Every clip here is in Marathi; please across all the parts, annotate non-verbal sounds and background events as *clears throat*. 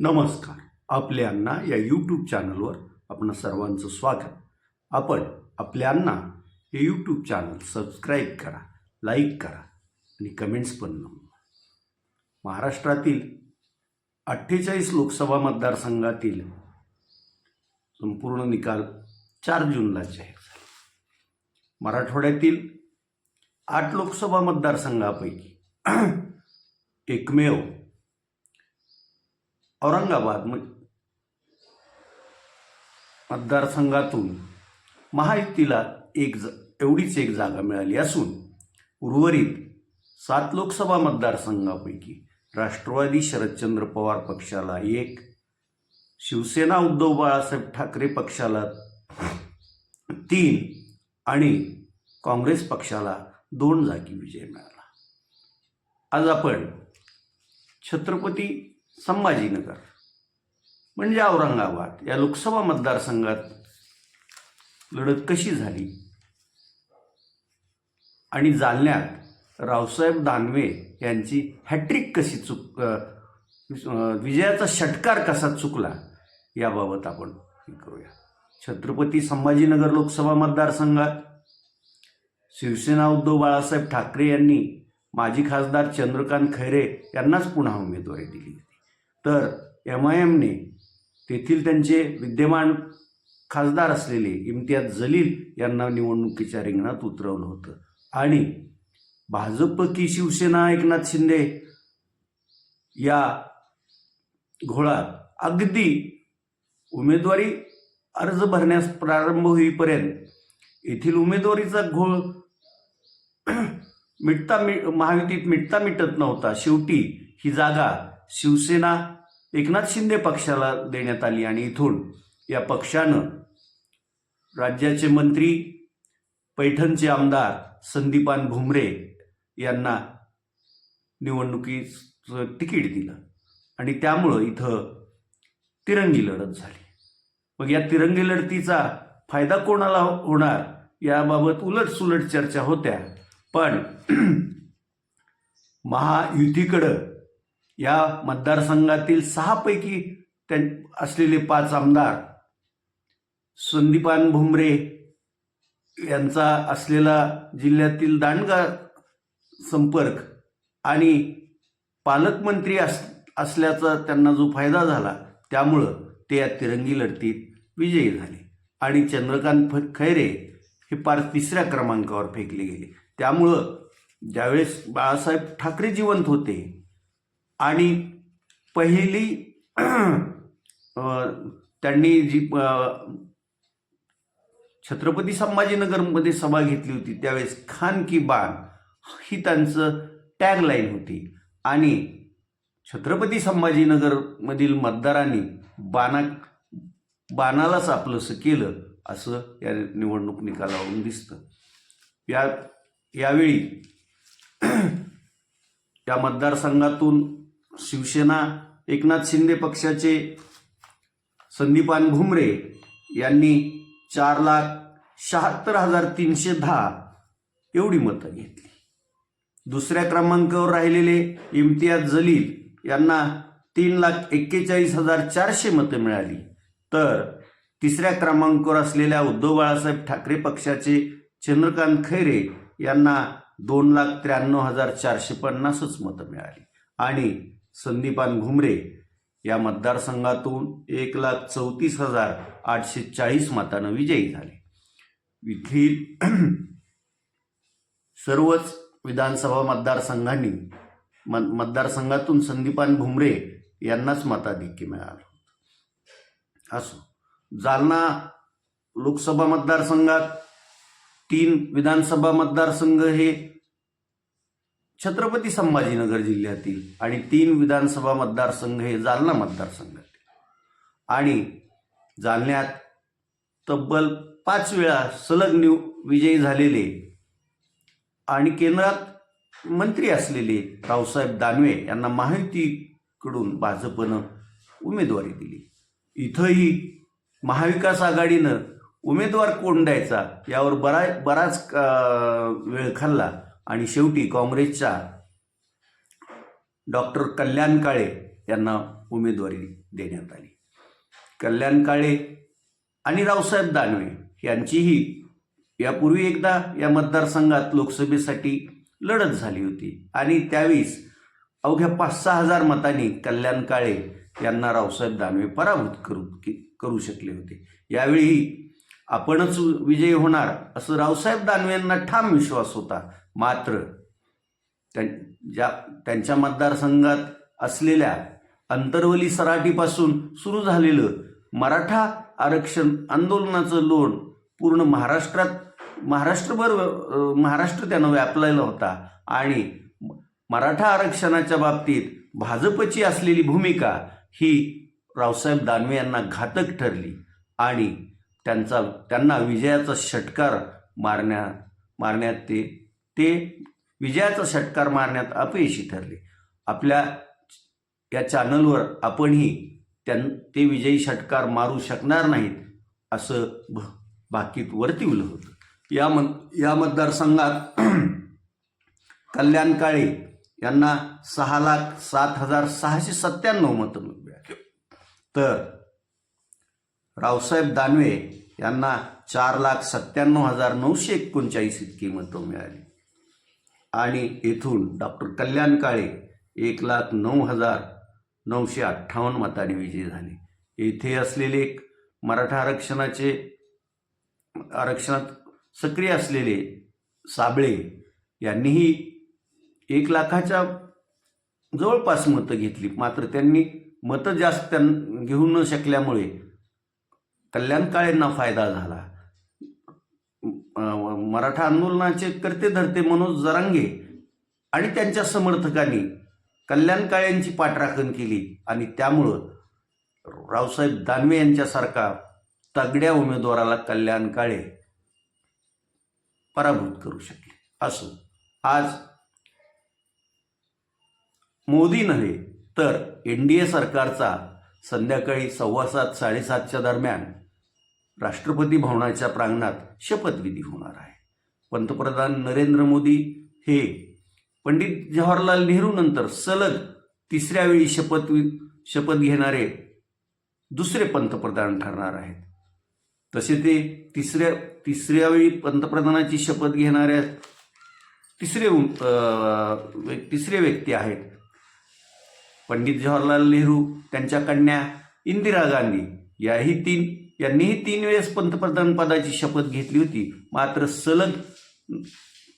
नमस्कार. आपल्या अण्णा या यूट्यूब चॅनलवर आपण सर्वांचं स्वागत. आपण आपल्या अण्णा हे यूट्यूब चॅनल सबस्क्राईब करा लाईक करा आणि कमेंट्स पण नोंदवा महाराष्ट्रातील अठ्ठेचाळीस लोकसभा मतदारसंघातील संपूर्ण निकाल चार जूनला जाहीर झाले. मराठवाड्यातील आठ लोकसभा मतदारसंघापैकी एकमेव औरंगाबाद मतदारसंघातून महायुतीला एक ज एवढीच एक जागा मिळाली असून उर्वरित सात लोकसभा मतदारसंघापैकी राष्ट्रवादी शरदचंद्र पवार पक्षाला एक शिवसेना उद्धव बाळासाहेब ठाकरे पक्षाला तीन आणि काँग्रेस पक्षाला दोन जागी विजय मिळाला. आज आपण छत्रपती संभाजीनगर. म्हणजे औरंगाबाद. या लोकसभा मतदारसंघात लढत कशी झाली? आणि जालन्यात रावसाहेब दानवे यांची हॅट्रिक कशी चुक विजयाचा षटकार कसा चुकला याबाबत आपण हे करूया. छत्रपती संभाजीनगर लोकसभा मतदारसंघात शिवसेना उद्धव बाळासाहेब ठाकरे यांनी माजी खासदार चंद्रकांत खैरे यांनाच पुन्हा उमेदवारी दिली होती. तर एम आय एमने तेथील त्यांचे विद्यमान खासदार असलेले इम्तियाज जलील यांना निवडणुकीच्या रिंगणात उतरवलं होतं. आणि भाजप की शिवसेना एकनाथ शिंदे या घोळात अगदी उमेदवारी अर्ज भरण्यास प्रारंभ होईपर्यंत येथील उमेदवारीचा घोळ मिटता मि महायुतीत मिटता मिटत नव्हता. शेवटी ही जागा शिवसेना एकनाथ शिंदे पक्षाला देण्यात आली आणि इथून या पक्षानं राज्याचे मंत्री पैठणचे आमदार संदीपान भुमरे यांना निवडणुकीचं तिकीट दिलं. आणि त्यामुळं इथं तिरंगी लढत झाली. मग या तिरंगी लढतीचा फायदा कोणाला होणार याबाबत उलटसुलट चर्चा होत्या. पण *clears throat* महायुतीकडं या मतदारसंघातील सहापैकी त्यां असलेले पाच आमदार संदीपान भुमरे यांचा असलेला जिल्ह्यातील दांडगा संपर्क आणि पालकमंत्री अस असल्याचा त्यांना जो फायदा झाला त्यामुळं ते या तिरंगी लढतीत विजयी झाले. आणि चंद्रकांत फ खैरे हे पार तिसऱ्या क्रमांकावर फेकले गेले. त्यामुळं ज्यावेळेस बाळासाहेब ठाकरे जिवंत होते आणि पहिली त्यांनी जी छत्रपती संभाजीनगरमध्ये सभा घेतली होती त्यावेळेस खान की बाण ही त्यांचं टॅगलाईन होती. आणि छत्रपती संभाजीनगरमधील मतदारांनी बाणा बाणालाच आपलंसं केलं असं या निवडणूक निकालावरून दिसतं. या यावेळी या मतदारसंघातून शिवसेना एकनाथ शिंदे पक्षाचे संदीपान भुमरे यांनी चार लाख शहात्तर हजार तीनशे दहा एवढी मतं घेतली. दुसऱ्या क्रमांकावर राहिलेले इम्तियाज जलील यांना तीन लाख एक्केचाळीस हजार चारशे मतं मिळाली. तर तिसऱ्या क्रमांकावर असलेल्या उद्धव बाळासाहेब ठाकरे पक्षाचे चंद्रकांत खैरे यांना दोन लाख त्र्याण्णव हजार चारशे पन्नासच मतं मिळाली. आणि संदीपान घुमरे या मतदारसंघातून एक लाख चौतीस हजार आठशे चाळीस मतानं विजयी झाले. येथील *clears throat* सर्वच विधानसभा मतदारसंघांनी म मतदारसंघातून संदीपान भुमरे यांनाच मताधिक्य मिळालं असो जालना लोकसभा मतदारसंघात तीन विधानसभा मतदारसंघ हे छत्रपती संभाजीनगर जिल्ह्यातील आणि तीन विधानसभा मतदारसंघ हे जालना मतदारसंघातील आणि जालन्यात तब्बल पाच वेळा सलग निव विजयी झालेले आणि केंद्रात मंत्री असलेले रावसाहेब दानवे यांना महायुतीकडून भाजपनं उमेदवारी दिली. इथंही महाविकास आघाडीनं उमेदवार कोण द्यायचा यावर बरा बराच वेळ खाल्ला. आणि शेवटी काँग्रेसच्या डॉक्टर कल्याण काळे यांना उमेदवारी देण्यात आली. कल्याण काळे आणि रावसाहेब दानवे यांचीही यापूर्वी एकदा या मतदारसंघात लोकसभेसाठी लढत झाली होती. आणि त्यावेळीस अवघ्या पाच सहा हजार मतांनी कल्याण काळे यांना रावसाहेब दानवे पराभूत करू करू शकले होते. यावेळी आपणच विजयी होणार असं रावसाहेब दानवे यांना ठाम विश्वास होता. मात्र त्यां ज्या त्यांच्या मतदारसंघात असलेल्या अंतरवली सराटीपासून सुरू झालेलं मराठा आरक्षण आंदोलनाचं लोण पूर्ण महाराष्ट्रात महाराष्ट्रभर महाराष्ट्र त्यानं व्यापलेला होता आणि म- मराठा आरक्षणाच्या बाबतीत भाजपची असलेली भूमिका ही रावसाहेब दानवे यांना घातक ठरली आणि त्यांचा त्यांना विजयाचा षटकार मारण्या मारण्यात ते ते विजयाचा षटकार मारण्यात अपयशी ठरले. आपल्या या चॅनलवर आपणही त्यां ते विजयी षटकार मारू शकणार नाहीत असं भ बाकीत वर्तिवलं होतं. या मन या मतदारसंघात *clears throat* कल्याण काळे यांना सहा लाख सात हजार सहाशे सत्त्याण्णव मतं मिळाली. तर रावसाहेब दानवे यांना चार लाख सत्त्याण्णव हजार नऊशे एकोणचाळीस इतकी मतं मिळाली. आणि येथून डॉक्टर कल्याण काळे एक लाख नऊ हजार नऊशे अठ्ठावन्न मतांनी विजयी झाले. येथे असलेले एक मराठा आरक्षणाचे आरक्षणात सक्रिय असलेले साबळे यांनीही एक लाखाच्या जवळपास मतं घेतली. मात्र त्यांनी मतं जास्त त्यां घेऊ न शकल्यामुळे कल्याण काळेंना फायदा झाला. मराठा आंदोलनाचे करते धरते मनोज जरांगे आणि त्यांच्या समर्थकांनी कल्याण काळ्यांची पाठराखण केली आणि त्यामुळं रावसाहेब दानवे यांच्यासारखा तगड्या उमेदवाराला कल्याण काळे पराभूत करू शकले. असो आज मोदी नव्हे तर एन डी ए सरकारचा संध्याकाळी सव्वा सात साडेसातच्या दरम्यान राष्ट्रपती भवनाच्या प्रांगणात शपथविधी होणार आहे. पंतप्रधान नरेंद्र मोदी हे पंडित जवाहरलाल नेहरूनंतर सलग तिसऱ्या वेळी शपथ शपथ घेणारे दुसरे पंतप्रधान ठरणार आहेत. तसे ते तिसऱ्या तिसऱ्या वेळी पंतप्रधानाची शपथ घेणाऱ्या तिसरे व्य- तिसरे व्यक्ती आहेत. पंडित जवाहरलाल नेहरू त्यांच्या कन्या इंदिरा गांधी याही तीन यांनीही तीन वेळेस पंतप्रधान पदाची शपथ घेतली होती. मात्र सलग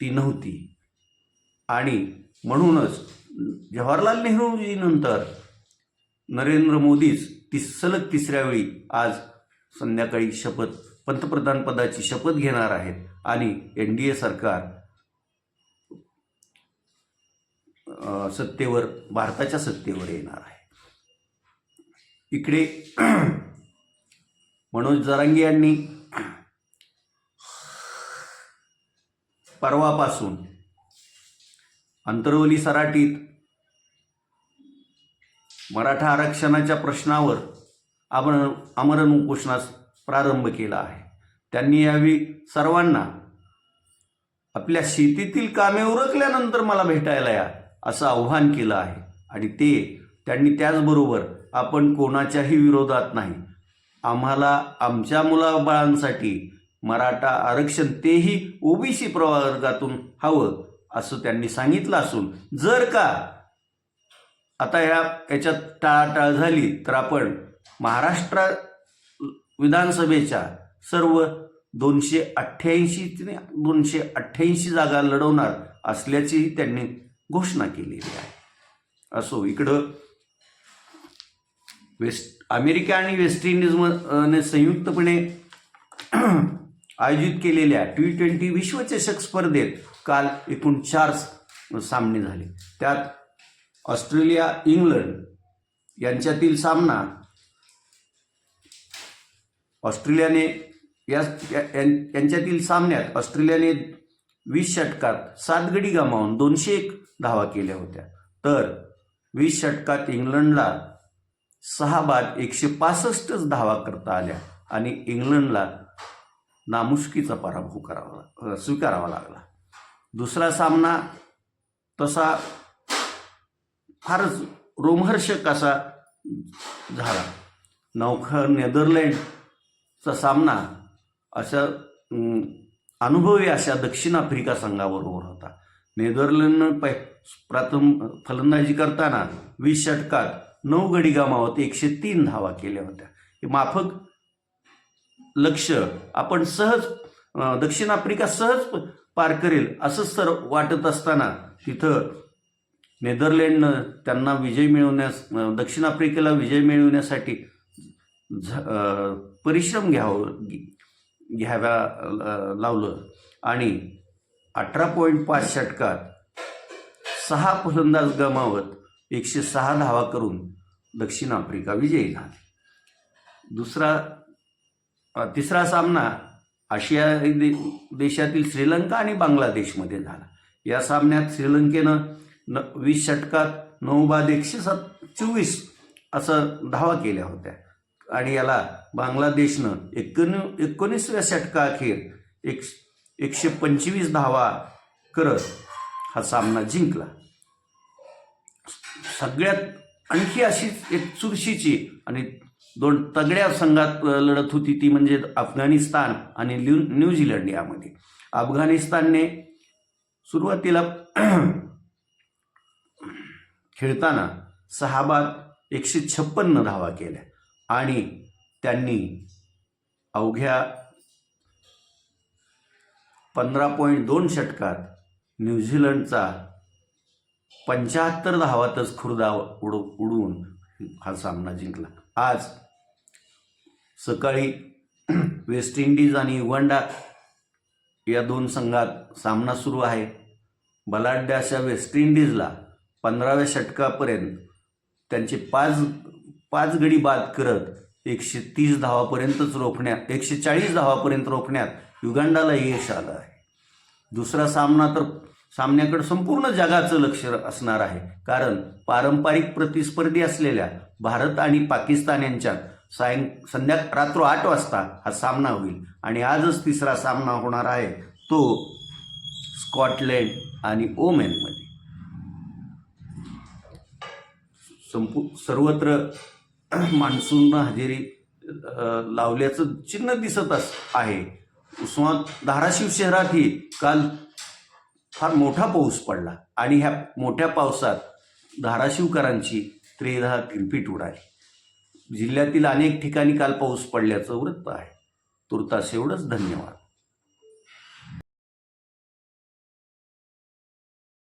ती नव्हती. आणि म्हणूनच जवाहरलाल नेहरूजी नंतर नरेंद्र मोदीच ती सलग तिसऱ्या वेळी आज संध्याकाळी शपथ पंतप्रधान पदाची शपथ घेणार आहेत. आणि एन डी ए सरकार सत्तेवर भारताच्या सत्तेवर येणार आहे. इकडे मनोज जरांगे यांनी परवापासून अंतरवली सराटीत मराठा आरक्षणाच्या प्रश्नावर आमरण आमरण उपोषणास प्रारंभ केला आहे. त्यांनी यावेळी सर्वांना आपल्या शेतीतील कामे उरकल्यानंतर मला भेटायला या असं आव्हान केलं आहे. आणि ते त्यांनी त्याचबरोबर आपण कोणाच्याही विरोधात नाही. आम्हाला आमच्या मुलाबाळांसाठी मराठा आरक्षण तेही ओबीसी प्रवर्गातून हवं असं त्यांनी सांगितलं असून जर का आता ह्या याच्यात टाळाटाळ झाली तर आपण महाराष्ट्र विधानसभेच्या सर्व दोनशे अठ्ठ्याऐंशी ते दोनशे अठ्ठ्याऐंशी जागा लढवणार असल्याचीही त्यांनी घोषणा केलेली आहे. असो इकडं वेस्ट अमेरिका आणि वेस्ट इंडिजने संयुक्तपणे आयोजित केलेल्या टी ट्वेंटी विश्वचषक स्पर्धेत काल एकूण चार सामने झाले. त्यात ऑस्ट्रेलिया इंग्लंड यांच्यातील सामना ऑस्ट्रेलियाने या यां- यांच्यातील सामन्यात ऑस्ट्रेलियाने वीस षटकात सात गडी गमावून दोनशे एक धावा केल्या होत्या. तर वीस षटकात इंग्लंडला सहा बाद एकशे पासष्टच धावा करता आल्या आणि इंग्लंडला नामुष्कीचा पराभव करावा स्वीकारावा लागला. दुसरा सामना तसा फारच रोमहर्षक असा झाला. नौखा नेदरलँडचा सामना अशा अनुभवी अशा दक्षिण आफ्रिका संघाबरोबर होता. नेदरलँडनं पै प्रथम फलंदाजी करताना वीस षटकात नऊ गडी गमावत एकशे तीन धावा केल्या होत्या. हे माफक लक्ष आपण सहज दक्षिण आफ्रिका सहज पार करेल असंच तर वाटत असताना तिथं नेदरलँडनं त्यांना विजय मिळवण्यास दक्षिण आफ्रिकेला विजय मिळवण्यासाठी झ परिश्रम घ्यावं घ्याव्या लावलं. आणि अठरा पॉईंट पाच षटकात सहा फलंदाज गमावत एकशे सहा धावा करून दक्षिण आफ्रिका विजयी झाली. दुसरा तिसरा सामना आशिया दे देशातील श्रीलंका आणि बांगलादेशमध्ये झाला. या सामन्यात श्रीलंकेनं न वीस षटकात नऊ बाद एकशे सात चोवीस असं धावा केल्या होत्या. आणि याला बांगलादेशनं एकोण एकोणीसव्या षटकाअखेर एक एकशे पंचवीस धावा करत हा सामना जिंकला. सगळ्यात आणखी अशीच एक चुरशीची आणि दोन तगड्या संघात लढत होती ती म्हणजे अफगाणिस्तान आणि न्यू न्यूझीलंड यामध्ये. अफगाणिस्तानने सुरुवातीला *clears throat* खेळताना सहा बाद एकशे छप्पन्न धावा केल्या आणि त्यांनी अवघ्या पंधरा पॉईंट दोन षटकात न्यूझीलंडचा पंच्याहत्तर धावातच खुर्दा उड उडवून हा सामना जिंकला. आज सकाळी *clears throat* वेस्ट इंडिज आणि युगांडा या दोन संघात सामना सुरू आहे. बलाढ्य अशा वेस्ट इंडिजला पंधराव्या षटकापर्यंत त्यांचे पाच पाच गडी बाद करत एकशे तीस धावापर्यंतच रोखण्यात एकशे चाळीस धावापर्यंत रोखण्यात युगांडाला यश आलं आहे. दुसरा सामना तर सामन्याकडे संपूर्ण जगाचं लक्ष असणार आहे. कारण पारंपरिक प्रतिस्पर्धी असलेल्या भारत आणि पाकिस्तान यांच्यात सायं संध्या रात्र आठ वाजता हा सामना होईल. आणि आजच तिसरा सामना होणार आहे तो स्कॉटलँड आणि ओमेनमध्ये. संपू सर्वत्र मान्सून हजेरी लावल्याचं चिन्ह दिसत अस आहे. उस्मात धाराशिव शहरातही काल फार मोठा पाऊस पडला आणि ह्या मोठ्या पावसात धाराशिवकरांची त्रेधा किरपीट उडाली. जिल्ह्यातील अनेक ठिकाणी काल पाऊस पडल्याचं वृत्त आहे. तुर्तास एवढंच धन्यवाद.